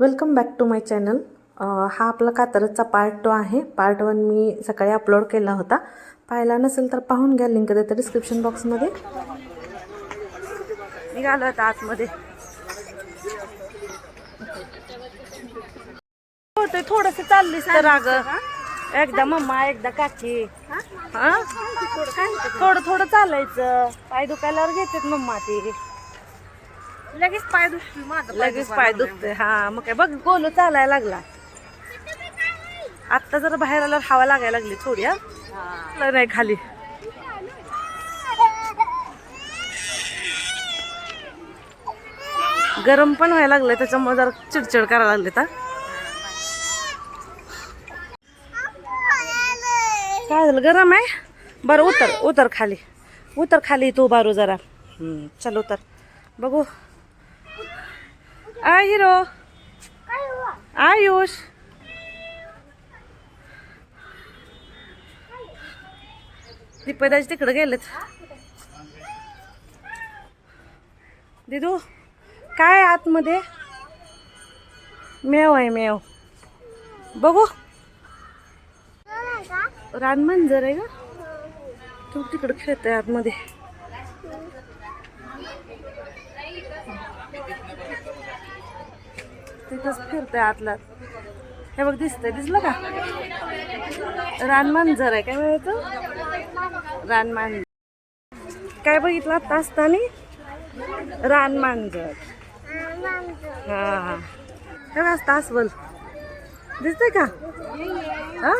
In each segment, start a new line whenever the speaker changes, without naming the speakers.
Welcome back to my channel हा आपला कातरचा पार्ट टू आहे. पार्ट वन मी सकाळी अपलोड केला होता. पाहिला नसेल तर पाहून घ्या. लिंक देते डिस्क्रिप्शन बॉक्समध्ये निघालो आता आतमध्ये. हो ते थोडस चाललीस तर अग. एकदा मम्मा एकदा काकी. हा? थोडं थोडं चालायचं. पाय दुखायल्यावर घेतात मम्मा ते.
लगेच पाय दुखतो माझं
लगेच पाय दुखते हा मग काय बघ गोलू चालायला लागला. आत्ता जर बाहेर आल्यावर हवा लागायला लागली थोडी हा. नाही खाली. गरम पण व्हायला लागलंय त्याच्यामुळे जरा चिडचिड करायला लागले तर काय झालं? गरम आहे? बरं उतर उतर खाली. उतर खाली तू बारू जरा. चल उतर. बघू. आ हिरो आयुष दीपदाजी तिकडे गेलेत. दिदू काय आतमध्ये? मेव आहे मेव. बघू. रान मंजर आहे का तू तिकडे खेळतोय आतमध्ये. तिथंच फिरतंय आतला. हे बघ दिसतंय दिसलं का? रानमांजर आहे काय म्हणायचं रानमांजर काय बघितलं आता असताना? रानमांजर हा काय बघ असतं अस्वल. दिसतंय का? हा?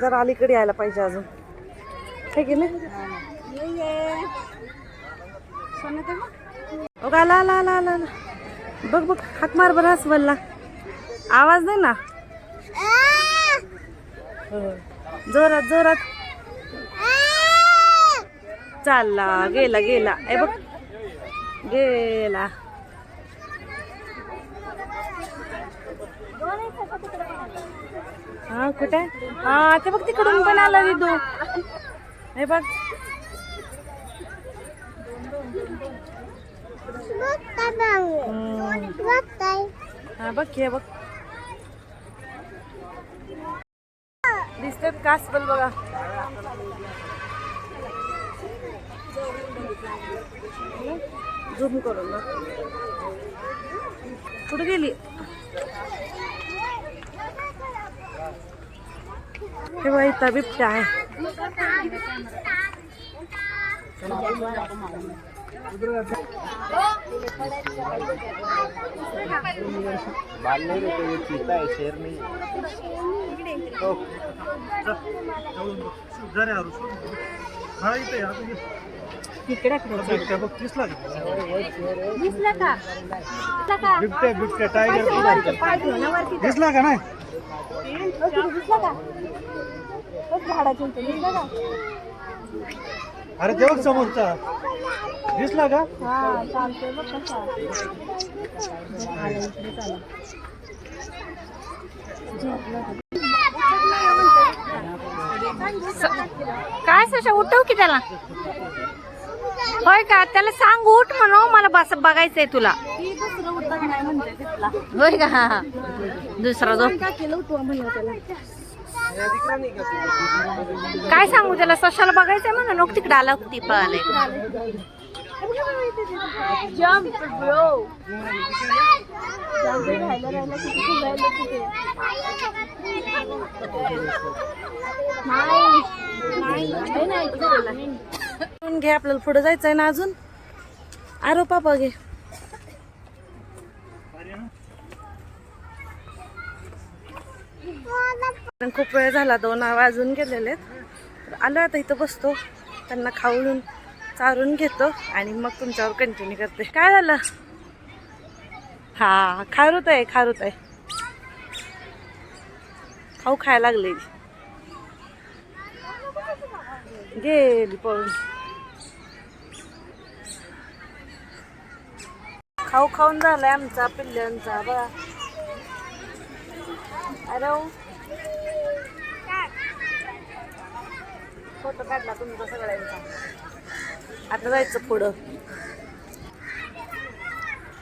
जरा अलीकडे यायला पाहिजे अजून. ठीक आहे ना की नाही बघ आला आला आला आला बघ बघ हाक मार बरं अस्वलला आवाज दे ना. हो. जोरात जोरात. चालला गेला गेला. ए बघ. गेला. हा कुठे? हा ते बघ तिकडून पण आला विदू हे बघ. हा बघ हे बघ. दिसतात कासबल बघा? झूम करून ना. कुठे गेली? हे बघा इथं बिबट्या आहे.
बाल नहीं रहते ये चीता शेर
का?
बिबटे बिबटे दिसला का? नाही
दिसलं का झाडाच्या का?
अरे बघ समोरचा. दिसला का?
हा चालतंय बघ कसा काय सशा उठव की त्याला? होय का? त्याला सांग उठ म्हणू मला बस बघायचंय तुला. होय का. दुसरा जो काय सांगू त्याला? सशाला बघायचंय म्हणून नको तिकडे आला ती पळाले
घे आपल्याला पुढे जायचं आहे ना अजून. अरे पापा घे पण खूप वेळ झाला दोन वाजून गेलेले तर आलो आता इथं बसतो. त्यांना खाऊन चारून घेतो आणि मग तुमच्यावर कंटिन्यू करते. काय झालं? हा खारुत आहे खारुत आहे. खाऊ खायला लागले गेली पळून. खाऊ खाऊन झालाय आमचा पिल्ल्यांचा. बघा. अरे हो. फोटो काढला तुमचा सगळ्यांचा. आता जायचं पुढं.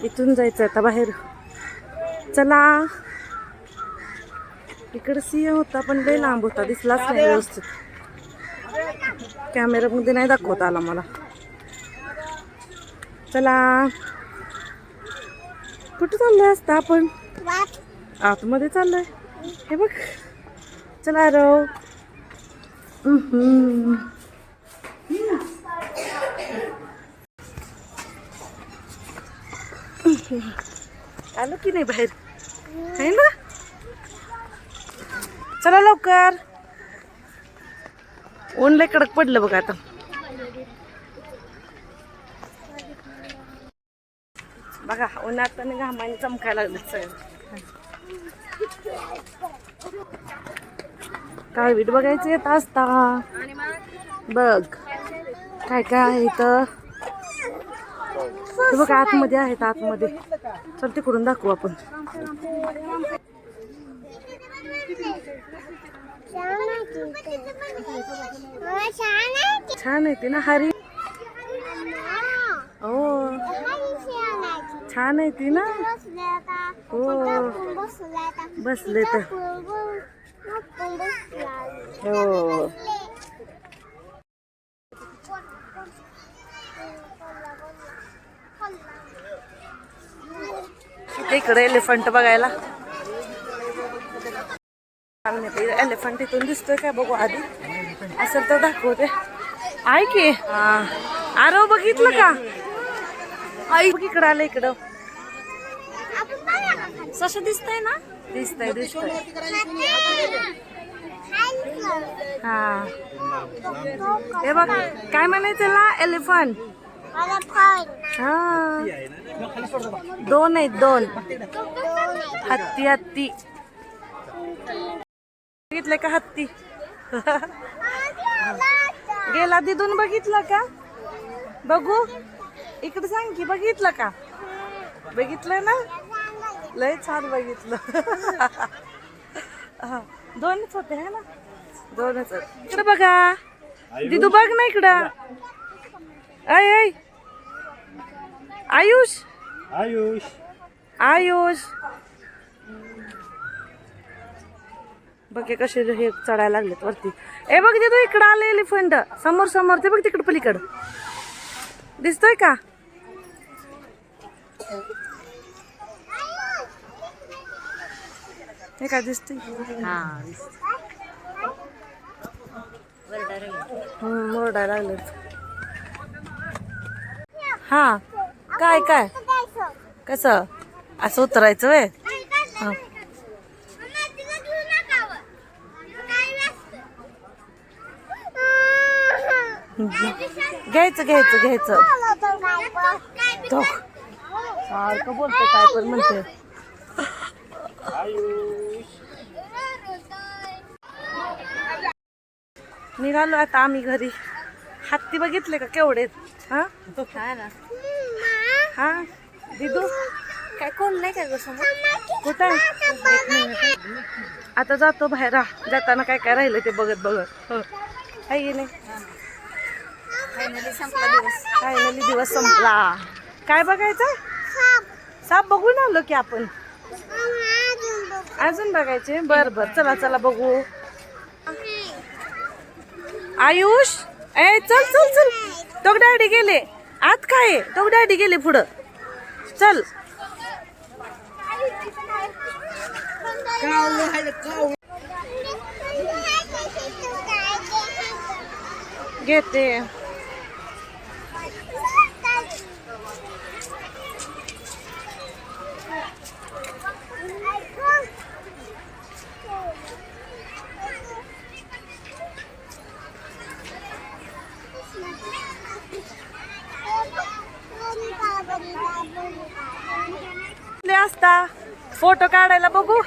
इथून जायचं आता बाहेर. चला. इकडे सिंह होता पण लय लांब होता. दिसलाच नाही व्यवस्थित. कॅमेरामध्ये नाही दाखवता आला मला. चला. कुठं चाललोय असता आपण? आतमध्ये चाललोय. हे बघ. चला रव. आलो की नाही बाहेर? आहे ना? चला लवकर. ऊन लय कडक पडलं बघ आता. बघा उन्हात आणि घामाने चमकायला लागलं सगळं. काय बीट बघायचं येत असता बघ. काय काय आहे इथं बघ आतमध्ये आहेत आतमध्ये. चल तिकडून दाखवू आपण. छान आहे ते ना हरी? हो. छान आहे ती ना? हो. बसले तर हो. इकडे एलिफंट बघायला. एलिफंट इथून दिसतोय काय बघू आधी. असेल तर दाखवते. आहे की? आरो बघितलं का? आई बघ इकडं आलं इकडं. सस दिसतंय ना? दिसतंय दिसतंय. हा. हे बघ काय म्हणायचं त्याला एलिफंट हा. दोन आहेत दोन. हत्ती हत्ती. बघितलं का हत्ती? गेला तिथून बघितलं का? बघू. इकडे सांग की बघितलं का? बघितलं ना? लय छान बघितलं. दोनच होते है ना? दोनच. इकडे बघा. दिदू बघ ना इकडं. ऐ ऐ. आयुष.
आयुष.
आयुष. बघे कसे हे चढायला लागलेत वरती. ए बघ तू इकडं आले एलिफंट समोर समोर. ते बघ तिकडं पलीकडं. दिसतोय का? हे काय दिसतोय हम्म, ओरडायला लागले हा काय काय? कसं? असं उतरायचं वय हा. घ्यायचं घ्यायचं घ्यायचं. तो सारखं बोलतो काय पण म्हणते निघालो आता आम्ही घरी. हत्ती बघितले का केवढे? हा? हा? दिदू?
काय कोण नाही काय समोर?
कुठं? आता जातो बाहेर. जाताना काय काय राहिलं ते बघत बघत. हो. आहे की नाही?
फायनली दिवस.
संपला. काय बघायचं? साप बघून आलो की आपण. अजून बघायचे? बर बर. चला चला बघू. आयुष ए चल चल चल. टोक डॅडी गेले. आत काय टोक डॅडी गेले पुढं. चल. घेते. असता? फोटो काढायला बघू?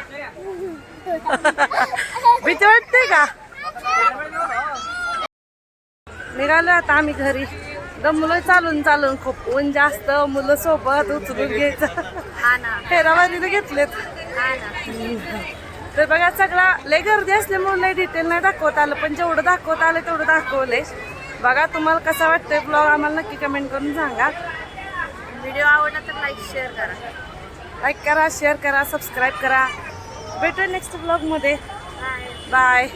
भीती वाटते का? निघालो आता आम्ही घरी. दमलोय चालून चालून खूप ऊन जास्त मुलं सोबत उचलून घ्यायचं. फेरावारीने घेतलेत. तर बघा सगळा लय गर्दी असल्यामुळे लय डिटेल नाही दाखवत आलं पण जेवढं दाखवत आलं तेवढं दाखवले बघा तुम्हाला कसा वाटतंय ब्लॉग आम्हाला नक्की कमेंट करून सांगा.
व्हिडिओ आवडला तर लाईक शेअर करा.
लाईक करा शेअर करा सबस्क्राईब करा. भेटूया नेक्स्ट ब्लॉगमध्ये बाय